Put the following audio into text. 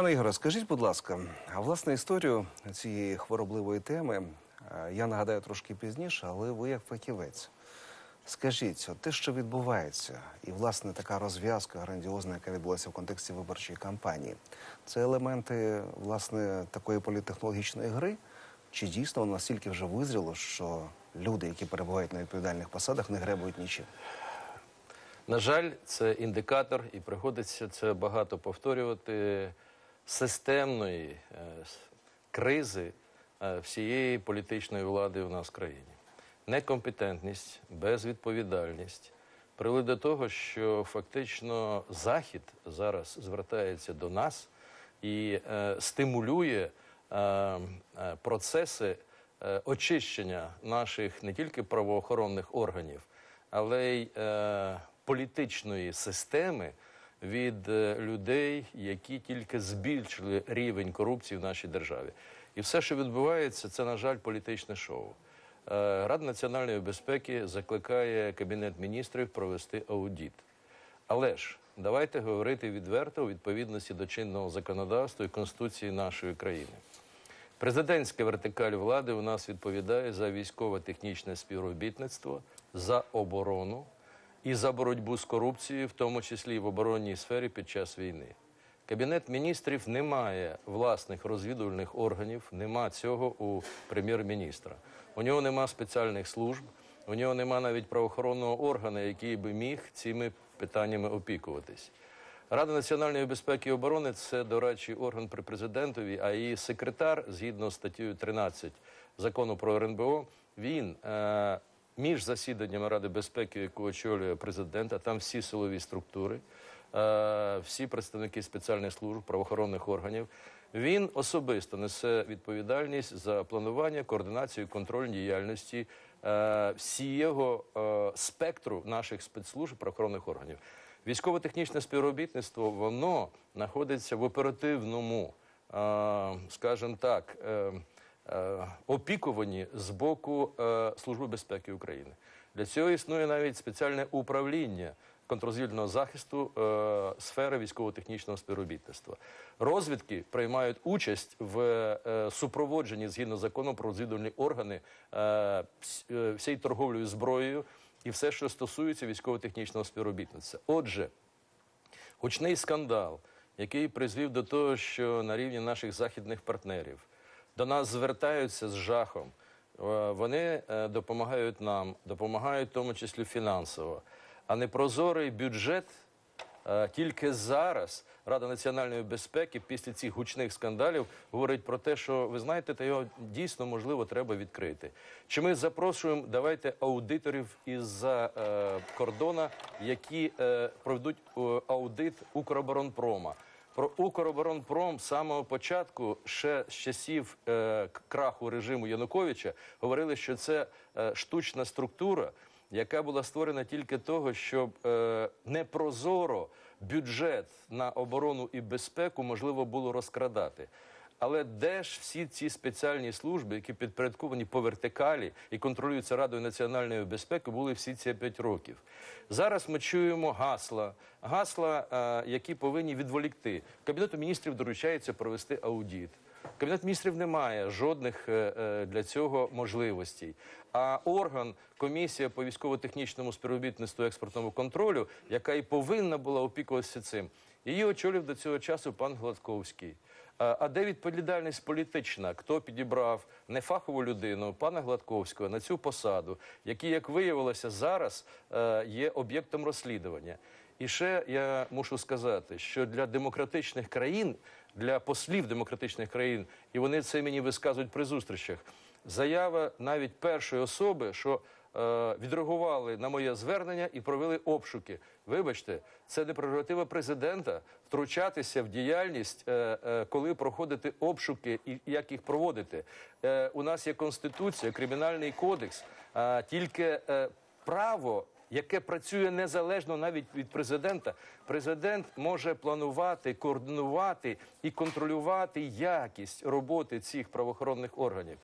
Пане Ігоре, скажіть, будь ласка, а власне історію цієї хворобливої теми е, я нагадаю трошки пізніше, але ви як фахівець. Скажіть, от те, що відбувається, і власне така розв'язка грандіозна, яка відбулася в контексті виборчої кампанії, це елементи власне такої політтехнологічної гри? Чи дійсно воно настільки вже визріло, що люди, які перебувають на відповідальних посадах, не гребують нічим? На жаль, це індикатор, і приходиться це багато повторювати системної е, кризи е, всієї політичної влади у нас в країні. Некомпетентність, безвідповідальність привели до того, що фактично Захід зараз звертається до нас і е, стимулює процеси очищення наших не тільки правоохоронних органів, але й політичної системи від е, людей, які тільки збільшили рівень корупції в нашій державі. І все, що відбувається, це, на жаль, політичне шоу. Е, Рада національної безпеки закликає Кабінет міністрів провести аудіт. Але ж давайте говорити відверто у відповідності до чинного законодавства і Конституції нашої країни. Президентська вертикаль влади у нас відповідає за військово-технічне співробітництво, за оборону і за боротьбу з корупцією, в тому числі і в оборонній сфері під час війни. Кабінет міністрів не має власних розвідувальних органів, нема цього у прем'єр-міністра. У нього нема спеціальних служб, у нього нема навіть правоохоронного органу, який би міг цими питаннями опікуватись. Рада національної безпеки і оборони це дорадчий орган при президентові, а її секретар, згідно з статтею 13 закону про РНБО, він е, між засіданнями Ради безпеки, яку очолює президент, там всі силові структури, е, всі представники спеціальних служб, правоохоронних органів. Він особисто несе відповідальність за планування, координацію, контроль діяльності е, всього е, спектру наших спецслужб правоохоронних органів. Військово-технічне співробітництво воно знаходиться в оперативному, скажімо так, е, е, з боку е, Служби безпеки України. Для цього існує навіть спеціальне управління контррозвідувального захисту е, сфери військово-технічного співробітництва. Розвідки приймають участь в супроводженні згідно закону про розвідувальні органи е, вс- всією торговлею зброєю і все, що стосується військово-технічного співробітництва. Отже, гучний скандал, який призвів до того, що на рівні наших західних партнерів до нас звертаються з жахом. Е, Вони е, допомагають нам, допомагають в тому числі фінансово. А непрозорий бюджет е, тільки зараз Рада національної безпеки після цих гучних скандалів говорить про те, що ви знаєте, та його дійсно можливо треба відкрити. Чи ми запрошуємо давайте аудиторів із-за е, кордона, які проведуть аудит Укроборонпрома. Про Укроборонпром з самого початку, ще з часів е, краху режиму Януковича, говорили, що це е, штучна структура, яка була створена тільки того, щоб е, непрозоро бюджет на оборону і безпеку можливо було розкрадати. Але де ж всі ці спеціальні служби, які підпорядковані по вертикалі і контролюються Радою національної безпеки, були всі ці п'ять років? Зараз ми чуємо гасла, гасла, е, які повинні відволікти. Кабінету міністрів доручається провести аудіт. Кабінет міністрів не має жодних е, е, для цього можливостей. А орган, комісія по військово-технічному співробітництву і експортному контролю, яка і повинна була опікуватися цим, її очолив до цього часу пан Гладковський. А де відповідальність політична? Хто підібрав нефахову людину, пана Гладковського, на цю посаду, який, як виявилося, зараз е, є об'єктом розслідування? І ще я мушу сказати, що для демократичних країн, для послів демократичних країн, і вони це мені висказують при зустрічах, заява навіть першої особи, що е, відреагували на моє звернення і провели обшуки. Вибачте, це не прерогатива президента втручатися в діяльність, е, е, коли проходити обшуки і як їх проводити. Е, у нас є конституція, кримінальний кодекс, а тільки е, право. Яке працює незалежно навіть від президента, президент може планувати, координувати і контролювати якість роботи цих правоохоронних органів.